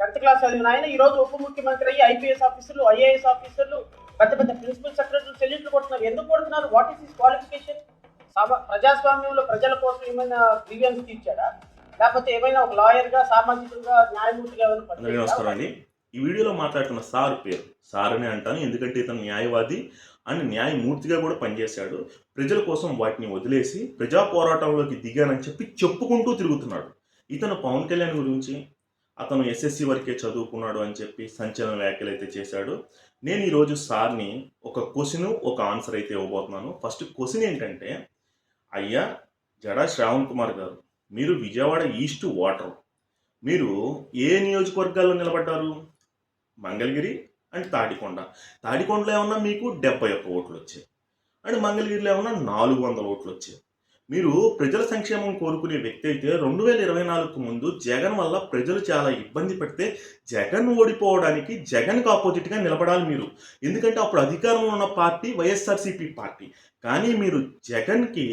Tenth class చదివిన ఆయన ఈ రోజు ఉప ముఖ్యమంత్రి అయ్యి ఐపీఎస్ ఆఫీసర్లు ఐఏఎస్ ఆఫీసర్లు పెద్ద పెద్ద ప్రిన్సిపల్ సెక్రటరీలు సెల్యూట్లు కొడుతున్నారు. ఎందుకు కొడుతున్నారు? వాట్ ఈస్ హిస్ క్వాలిఫికేషన్ ప్రజాస్వామ్యంలో ప్రజల కోసం ఏమైనా గ్రీవియన్స్ తీర్చాడా? లేకపోతే ఏమైనా ఒక లాయర్గా సామాజికంగా న్యాయమూర్తిగా ఏమైనా ఈ వీడియోలో మాట్లాడుతున్న సార్ పేరు. సార్ అని అంటాను. ఎందుకంటే ఇతను న్యాయవాది అండ్ న్యాయమూర్తిగా కూడా పనిచేశాడు. ప్రజల కోసం వాటిని వదిలేసి ప్రజా పోరాటంలోకి దిగానని చెప్పి చెప్పుకుంటూ తిరుగుతున్నాడు. ఇతను పవన్ కళ్యాణ్ గురించి అతను ఎస్ఎస్సి వరకే చదువుకున్నాడు అని చెప్పి సంచలన వ్యాఖ్యలు అయితే చేశాడు. నేను ఈరోజు సార్ని ఒక క్వశ్చన్ ఒక ఆన్సర్ అయితే ఇవ్వబోతున్నాను. ఫస్ట్ క్వశ్చన్ ఏంటంటే అయ్యా జడా శ్రావణ్ కుమార్ గారు మీరు విజయవాడ ఈస్ట్ వాటర్ మీరు ఏ నియోజకవర్గాల్లో నిలబడ్డారు? మంగళగిరి అండ్ తాడికొండ. తాడికొండలో ఏమన్నా మీకు డెబ్బై ఒక్క ఓట్లు వచ్చాయి. అండ్ మంగళగిరిలో ఏమన్నా నాలుగు వందల ఓట్లు వచ్చాయి. మీరు ప్రజల సంక్షేమం కోరుకునే వ్యక్తి అయితే రెండు వేల ఇరవై నాలుగుకు ముందు జగన్ వల్ల ప్రజలు చాలా ఇబ్బంది పడితే జగన్ ఓడిపోవడానికి జగన్కి ఆపోజిట్గా నిలబడాలి మీరు. ఎందుకంటే అప్పుడు అధికారంలో ఉన్న పార్టీ వైఎస్ఆర్సీపీ పార్టీ. కానీ మీరు జగన్కి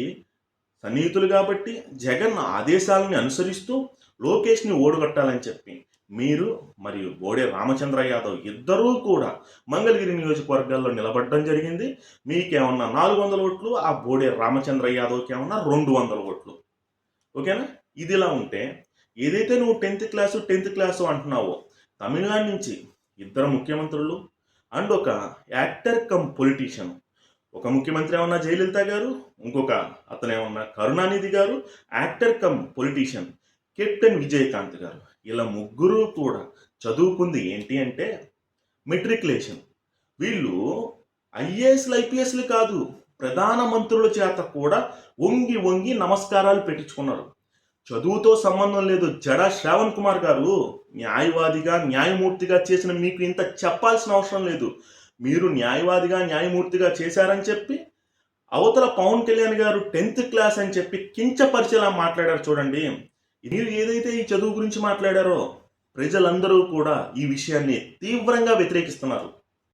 సన్నిహితులు కాబట్టి జగన్ ఆదేశాలని అనుసరిస్తూ లోకేష్ని ఓడగొట్టాలని చెప్పి మీరు మరియు బోడే రామచంద్ర యాదవ్ ఇద్దరూ కూడా మంగళగిరి నియోజకవర్గాల్లో నిలబడడం జరిగింది. మీకేమన్నా నాలుగు వందల ఓట్లు ఆ బోడే రామచంద్ర యాదవ్కి ఏమన్నా రెండు వందల ఓట్లు. ఓకేనా? ఇది ఇలా ఉంటే ఏదైతే నువ్వు టెన్త్ క్లాసు టెన్త్ క్లాసు అంటున్నావో తమిళనాడు నుంచి ఇద్దరు ముఖ్యమంత్రులు అండ్ ఒక యాక్టర్ కమ్ పొలిటీషియన్. ఒక ముఖ్యమంత్రి ఏమన్నా జయలలిత గారు ఇంకొక అతను ఏమన్నా Karunanidhi garu actor cum politician. Captain Vijayakanth garu. ఇలా ముగ్గురు కూడా చదువుకుంది ఏంటి అంటే మెట్రికులేషన్. వీళ్ళు ఐఏఎస్లు ఐపీఎస్లు కాదు ప్రధాన మంత్రుల చేత కూడా వంగి వంగి నమస్కారాలు పెట్టించుకున్నారు. చదువుతో సంబంధం లేదు. జడ శ్రావణ్ కుమార్ గారు న్యాయవాదిగా న్యాయమూర్తిగా చేసిన మీకు ఇంత చెప్పాల్సిన అవసరం లేదు. మీరు న్యాయవాదిగా న్యాయమూర్తిగా చేశారని చెప్పి అవతల పవన్ కళ్యాణ్ గారు టెన్త్ క్లాస్ అని చెప్పి కించపరిచేలా మాట్లాడారు చూడండి. మీరు ఏదైతే ఈ చదువు గురించి మాట్లాడారో ప్రజలందరూ కూడా ఈ విషయాన్ని తీవ్రంగా వ్యతిరేకిస్తున్నారు.